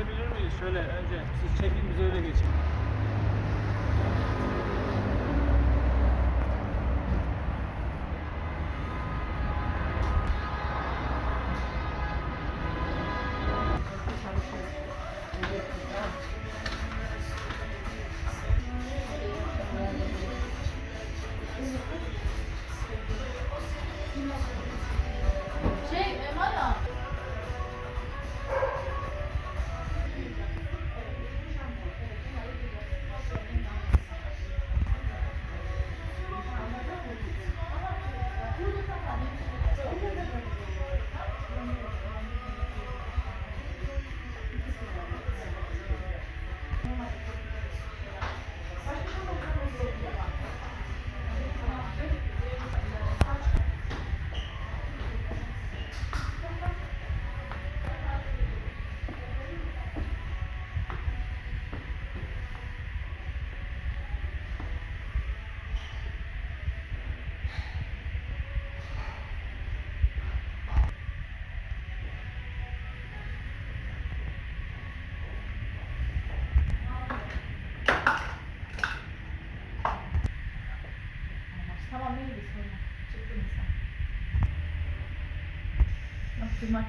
geçebilir miyiz? Şöyle önce siz çekin biz öyle geçelim.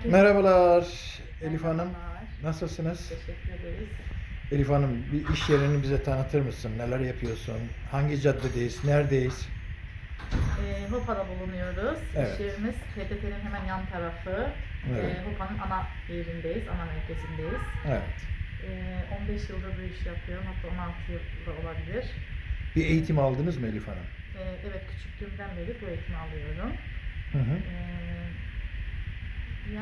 Merhabalar Elif Hanım. Nasılsınız? Teşekkür ederiz. Elif Hanım bir iş yerini bize tanıtır mısın? Neler yapıyorsun? Hangi caddedeyiz? Neredeyiz? Ee, Hopa'da bulunuyoruz. Evet. İş yerimiz PTT'nin hemen yan tarafı. Evet. Ee, Hopa'nın ana yerindeyiz, ana merkezindeyiz. Evet. Ee, 15 yıldır bu işi yapıyorum, hatta 16 yılda olabilir. Bir eğitim aldınız mı Elif Hanım? Ee, evet, küçüklüğümden beri bu eğitimi alıyorum. Hı hı. Ee, yani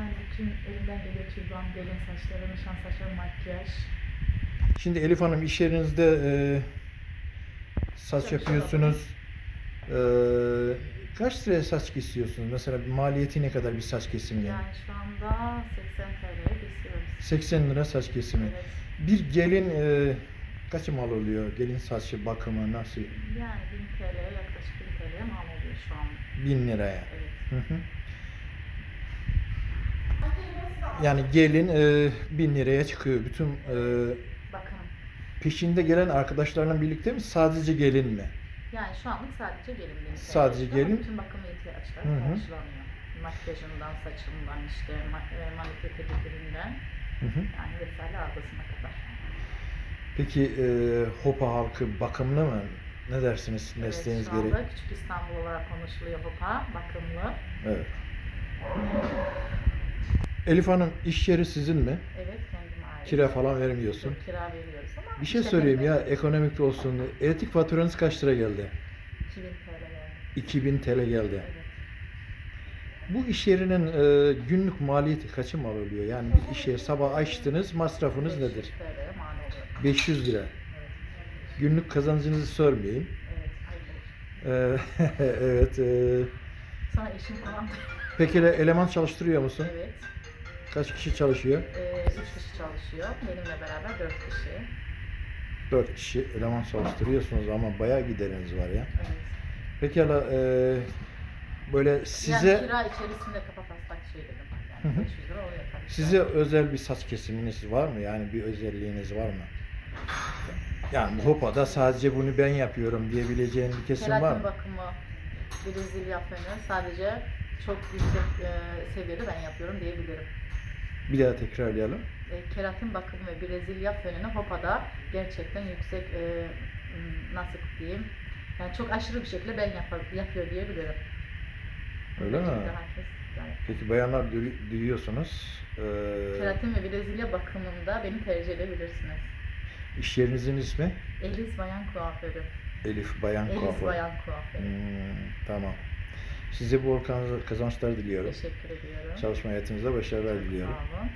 bütün elimden geliyor türban, gelin saçları, nişan saçları, makyaj. Şimdi Elif Hanım iş yerinizde e, saç Saç yapıyorsunuz. E, kaç liraya saç kesiyorsunuz? Mesela bir maliyeti ne kadar bir saç kesiminin? Yani şu anda 80 TL'ye kesiyoruz. 80 lira saç kesimi. Evet. Bir gelin e, kaç mal oluyor? Gelin saçı bakımı nasıl? Yani 1000 TL'ye yaklaşık 1000 TL'ye mal oluyor şu an. 1000 liraya. Evet. Hı hı. Yani gelin e, 1000 liraya çıkıyor. Bütün e, peşinde gelen arkadaşlarla birlikte mi? Sadece gelin mi? Yani şu anlık sadece gelin beni Sadece gelin. Bütün bakım ihtiyaçları Hı hı. karşılanıyor. Makyajından, saçından, işte ma- e, manikür pediküründen yani vesaire ağzısına kadar. Peki e, Hopa halkı bakımlı mı? Ne dersiniz mesleğiniz evet, şu gereği? anda Küçük İstanbul olarak konuşuluyor Hopa, bakımlı. Evet. Elif Hanım iş yeri sizin mi? Evet, kendime ait. Kira falan vermiyorsun. Yok, kira veriyoruz ama Bir şey işte söyleyeyim ya ekonomik olsun. Elektrik faturanız kaç lira geldi? 2000 TL verdim. 2000 TL geldi. Evet. Bu iş yerinin e, günlük maliyeti kaçı mal oluyor? Yani bir iş yeri sabah açtınız masrafınız 500 nedir? TL'ye mal oluyor. 500 lira. Günlük kazancınızı sormayayım. Evet, hayır. E, evet. E, Sonra eşim falan. peki de eleman çalıştırıyor musun? evet. Kaç kişi çalışıyor? Ee, üç kişi çalışıyor. Benimle beraber dört kişi. 4 kişi eleman çalıştırıyorsunuz ama bayağı gideriniz var ya. Evet. Pekala e, böyle size Yani kira içerisinde kafa taslak şey dedim. Yani hı. 500 lira oluyor tabii. size özel bir saç kesiminiz var mı? Yani bir özelliğiniz var mı? Yani Hopa'da sadece bunu ben yapıyorum diyebileceğin bir kesim var Keratin mı? bakımı, Brezilya fönü sadece çok yüksek e, seviyede ben yapıyorum diyebilirim. Bir daha tekrarlayalım. E, keratin bakımı ve Brezilya fönünü Hopa'da gerçekten yüksek e, nasıl diyeyim yani çok aşırı bir şekilde ben yapar, yapıyor diyebilirim. Öyle mi? Gerçekten herkes yani Peki bayanlar duy- duyuyorsunuz. Ee, Keratin ve Brezilya bakımında beni tercih edebilirsiniz. iş yerinizin ismi? Eliz Bayan Kuaförü. Elif Bayan Eliz Kuaför. Bayan Kuaförü. Hmm, tamam. Size bol kazançlar diliyorum. Teşekkür ediyorum. Çalışma hayatınızda başarılar diliyorum. Sağ olun.